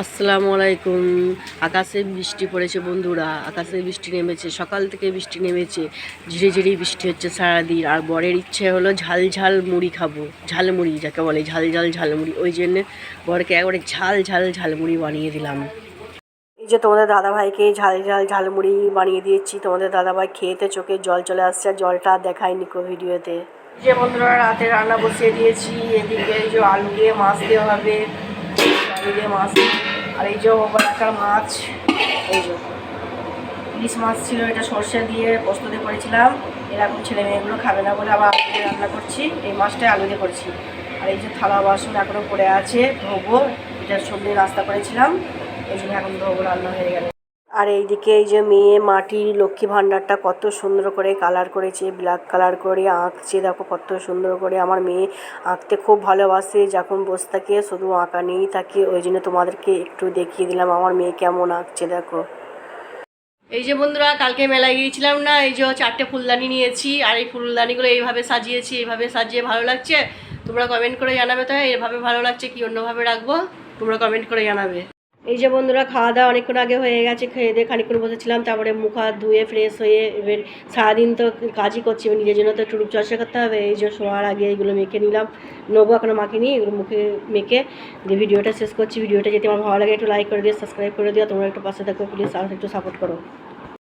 আসসালামু আলাইকুম। আকাশে বৃষ্টি পড়েছে বন্ধুরা। আকাশে বৃষ্টি নেমেছে সকাল থেকে বৃষ্টি নেমেছে। ঝিরে ঝিরে বৃষ্টি হচ্ছে সারাদিন। আর বরের ইচ্ছে হলো ঝাল ঝাল মুড়ি খাব। ঝাল মুড়ি যাকে বলে ঝাল ঝাল ঝাল মুড়ি। ওই জন্যে বরকে একবারে ঝাল ঝাল ঝাল মুড়ি বানিয়ে দিলাম। এই যে তোমাদের দাদাভাইকে ঝাল ঝাল ঝালমুড়ি বানিয়ে দিয়েছি। তোমাদের দাদাভাই খেয়েতে চোখে জল চলে আসছে আর জলটা দেখায়নি কো ভিডিওতে। যে বন্ধুরা রাতে রান্না বসিয়ে দিয়েছি। এদিকে যে আলু দিয়ে মাছ দেওয়া হবে। দিয়ে মাছ। আর এই যে ওপরাকার মাছ, এই যে। ইলিশ মাছ ছিল, এটা সর্ষে দিয়ে পোস্ত দিয়ে করেছিলাম। এরকম ছেলে মেয়েগুলো খাবে না বলে আবার আলু দিয়ে রান্না করছি। এই মাছটাই আলু দিয়ে করেছি। আর এই যে থালা বাসন এখনও পড়ে আছে, ধোবো। এটা সব দিয়ে নাস্তা করেছিলাম। এই জন্য এখন ধোবো, রান্না হয়ে গেল। আর এইদিকে এই যে মেয়ে মাটির লক্ষ্মী ভাণ্ডারটা কত সুন্দর করে কালার করেছে ব্ল্যাক কালার করে আঁকছে, দেখো কত সুন্দর করে আমার মেয়ে আঁকতে খুব ভালোবাসে, যখন বসে থাকে শুধু আঁকা নিয়েই থাকে, ওই জন্য তোমাদেরকে একটু দেখিয়ে দিলাম আমার মেয়ে কেমন আঁকছে, দেখো। এই যে বন্ধুরা, কালকে মেলায় গিয়েছিলাম না, এই যে চারটে ফুলদানি নিয়েছি, আর এই ফুলদানিগুলো এইভাবে সাজিয়েছি, এইভাবে সাজিয়ে ভালো লাগছে? তোমরা কমেন্ট করে জানাবে তো এইভাবে ভালো লাগছে কি অন্যভাবে রাখব? তোমরা কমেন্ট করে জানাবে। এই যে বন্ধুরা, খাওয়া দাওয়া অনেকক্ষণ আগে হয়ে গেছে, খেয়ে দিয়ে খানিক্ষণ বসেছিলাম, তারপরে মুখ হাত ধুয়ে ফ্রেশ হয়ে এবার সারাদিন তো কাজই করছি, এবার নিজের জন্য তো একটু রূপচর্চা করতে হবে, এই যে শোয়ার আগে এগুলো মেখে নিলাম, নেব এখনও মাখিনি, এগুলো মুখে মেখে দিয়ে ভিডিওটা শেষ করছি, ভিডিওটা যদি আমার ভালো লাগে একটু লাইক করে দিও সাবস্ক্রাইব করে দিও, তোমরা একটু পাশে থাকো প্লিজ আর একটু সাপোর্ট করো।